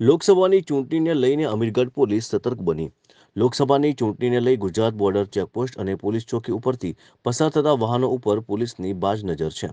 લોકસભાની ચૂંટણીને લઈને અમીરગઢ પોલીસ સતર્ક બની. લોકસભાની ચૂંટણીને લઈ ગુજરાત બોર્ડર ચેકપોસ્ટ અને પોલીસ ચોકી ઉપરથી પસાર થતા વાહનો ઉપર પોલીસની બાજ નજર છે.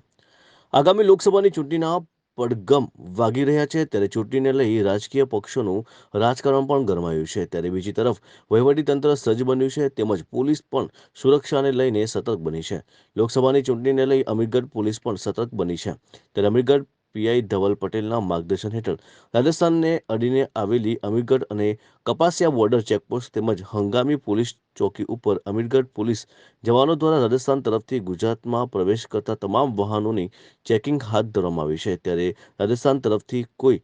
આગામી લોકસભાની ચૂંટણીના પડગમ વાગી રહ્યા છે ત્યારે ચૂંટણીને લઈ રાજકીય પક્ષોનું રાજકારણ પણ ગરમાયું છે. ત્યારે બીજી તરફ વહીવટીતંત્ર સજ્જ બન્યું છે તેમજ પોલીસ પણ સુરક્ષાને લઈને સતર્ક બની છે. લોકસભાની ચૂંટણીને લઈ અમીરગઢ પોલીસ પણ સતર્ક બની છે. ત્યારે અમીરગઢ પીઆઈ ધવલ પટેલના માર્ગદર્શન હેઠળ રાજસ્થાનને અડીને આવેલી અમીરગઢ અને કપાસિયા બોર્ડર ચેકપોસ્ટ તેમજ હંગામી પોલીસ ચોકી ઉપર અમીરગઢ પોલીસ જવાનો દ્વારા રાજસ્થાન તરફથી ગુજરાતમાં પ્રવેશ કરતા તમામ વાહનોની ચેકિંગ હાથ ધરવામાં આવી છે. ત્યારે રાજસ્થાન તરફથી કોઈ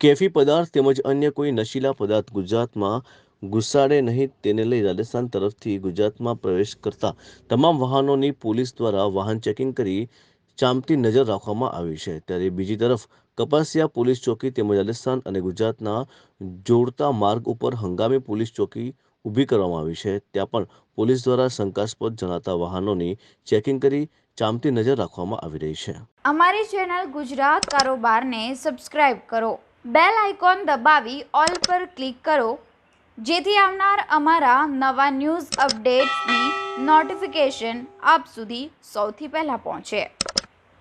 કેફી પદાર્થ તેમજ અન્ય કોઈ નશીલા પદાર્થ ગુજરાતમાં ઘુસાડે નહીં તેને લઈ રાજસ્થાન તરફથી ગુજરાતમાં પ્રવેશ કરતા તમામ વાહનોની પોલીસ દ્વારા વાહન ચેકિંગ કરી ચાંપતી નજર રાખવામાં આવી છે. ત્યારે બીજી તરફ, કપાસિયા પોલીસ ચોકી તેમજ રાજસ્થાન અને ગુજરાતના જોડતા માર્ગ ઉપર હંગામી પોલીસ ચોકી ઊભી કરવામાં આવી છે. ત્યાં પણ પોલીસ દ્વારા શંકાસ્પદ જણાતા વાહનોની ચેકિંગ કરી ચાંપતી નજર રાખવામાં આવી રહી છે. અમારી ચેનલ ગુજરાત કારોબારને સબસ્ક્રાઇબ કરો. બેલ આઇકોન દબાવી ઓલ પર ક્લિક કરો. જેથી આવનાર અમારા નવા ન્યૂઝ અપડેટ્સની નોટિફિકેશન આપ સુધી સૌથી પહેલાં પહોંચે.